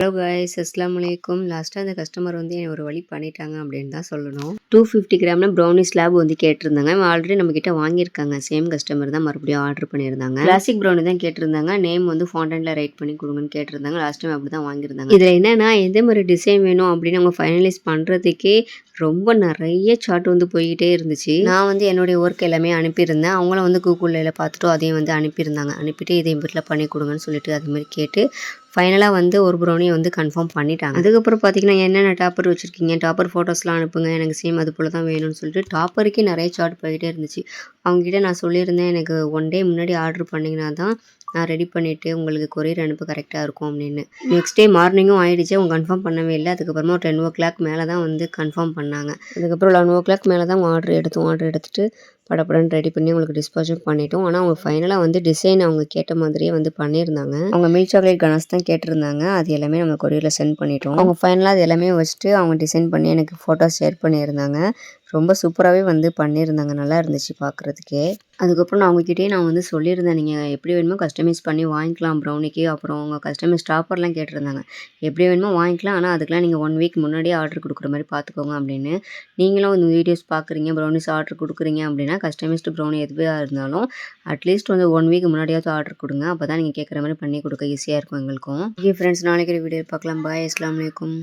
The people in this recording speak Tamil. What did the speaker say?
ஹலோ காய்ஸ் அஸ்லாம் வலைக்கும் லாஸ்ட்டாக அந்த கஸ்டமர் வந்து என்னை ஒரு வழி பண்ணிட்டாங்க அப்படின்னு தான் சொல்லணும். டூ ஃபிஃப்டி கிராமில் ப்ரௌனி ஸ்லாப் வந்து கேட்டிருந்தாங்க. ஆல்ரெடி நம்ம கிட்ட வாங்கியிருக்காங்க. சேம் கஸ்டமர் தான் மறுபடியும் ஆர்டர் பண்ணியிருந்தாங்க. கிளாசிக் ப்ரௌனி தான் கேட்டிருந்தாங்க. நேம் வந்து ஃபாண்டனில் ரைட் பண்ணி கொடுங்கன்னு கேட்டிருந்தாங்க. லாஸ்ட் டைம் அப்படி தான் வாங்கியிருந்தாங்க. இதில் என்னன்னா எந்த மாதிரி டிசைன் வேணும் அப்படின்னு அவங்க ஃபைனலைஸ் பண்ணுறதுக்கே ரொம்ப நிறைய சார்ட் வந்து போய்கிட்டே இருந்துச்சு. நான் வந்து என்னுடைய ஒர்க் எல்லாமே அனுப்பியிருந்தேன். அவங்களும் வந்து கூகுளில் பார்த்துட்டு அதையும் வந்து அனுப்பியிருந்தாங்க. அனுப்பிட்டு இதே வீட்டில் பண்ணி கொடுங்கன்னு சொல்லிட்டு அது மாதிரி கேட்டு ஃபைனலாக வந்து ஒரு ப்ரௌனியை வந்து கன்ஃபார்ம் பண்ணிட்டாங்க. அதுக்கப்புறம் பார்த்தீங்கன்னா என்னென்ன டாப்பர் வச்சுருக்கீங்க? டாப்பர் ஃபோட்டோஸ்லாம் அனுப்புங்க. எனக்கு சேம் அது போல் தான் வேணும்னு சொல்லிட்டு டாப்பருக்கே நிறைய சார்ட் போயிட்டே இருந்துச்சு. அவங்ககிட்ட நான் சொல்லியிருந்தேன் எனக்கு ஒன் டே முன்னாடி ஆர்டர் பண்ணிங்கன்னா தான் நான் ரெடி பண்ணிவிட்டு உங்களுக்கு கொரியர் அனுப்ப கரெக்டாக இருக்கும் அப்படின்னு. நெக்ஸ்ட் டே மார்னிங்கும் ஆயிடுச்சு. அவங்க கன்ஃபார்ம் பண்ணவே இல்லை. அதுக்கப்புறமா ஒரு டென் ஓ கிளாக் மேலே தான் வந்து கன்ஃபார்ம் பண்ணாங்க. அதுக்கப்புறம் லெவன் ஓ கிளாக் மேலே தான் ஆர்டர் எடுத்தோம் ஆர்டர் எடுத்துகிட்டு படப்படன்னு ரெடி பண்ணி உங்களுக்கு டிஸ்பாச்சும் பண்ணிட்டோம். ஆனால் அவங்க ஃபைனலாக வந்து டிசைன் அவங்க கேட்ட மாதிரியே வந்து பண்ணியிருந்தாங்க. அவங்க மில்க் சாக்லேட் கனஸ் தான் கேட்டிருந்தாங்க. அது எல்லாமே நம்ம கொரியரில் சென்ட் பண்ணிட்டோம். அவங்க ஃபைனலாக அது எல்லாமே வச்சுட்டு அவங்க டிசைன் பண்ணி எனக்கு ஃபோட்டோஸ் ஷேர் பண்ணியிருந்தாங்க. ரொம்ப சூப்பராகவே வந்து பண்ணியிருந்தாங்க. நல்லா இருந்துச்சு பார்க்குறதுக்கே அதுக்கப்புறம் நான் அவங்ககிட்டயே நான் வந்து சொல்லியிருந்தேன். நீங்கள் எப்படி வேணுமோ கஸ்டமைஸ் பண்ணி வாங்கிக்கலாம் ப்ரௌனிக்கு அப்புறம் அவங்க கஸ்டமைஸ் ஸ்டாப்பர்லாம் கேட்டிருந்தாங்க. எப்படி வேணுமோ வாங்கிக்கலாம். ஆனால் அதுக்கெலாம் நீங்கள் ஒன் வீக் முன்னாடியே ஆர்டர் கொடுக்குற மாதிரி பார்த்துக்கோங்க அப்படின்னு. நீங்களும் இந்த வீடியோஸ் பார்க்குறீங்க ப்ரௌனிஸ் ஆர்டர் கொடுக்குறீங்க அப்படின்னா கஸ்டமைஸ்டு ப்ரௌனி எதுவாக இருந்தாலும் அட்லீஸ்ட் வந்து ஒன் வீக் முன்னாடியாவது ஆர்டர் கொடுங்க. அப்போ தான் நீங்கள் கேட்குற மாதிரி பண்ணி கொடுக்க ஈஸியாக இருக்கும் எங்களுக்கும். ஓகே ஃப்ரெண்ட்ஸ் நாளைக்கு வீடியோ பார்க்கலாம். பாய் அஸ்லாம் வலைக்கும்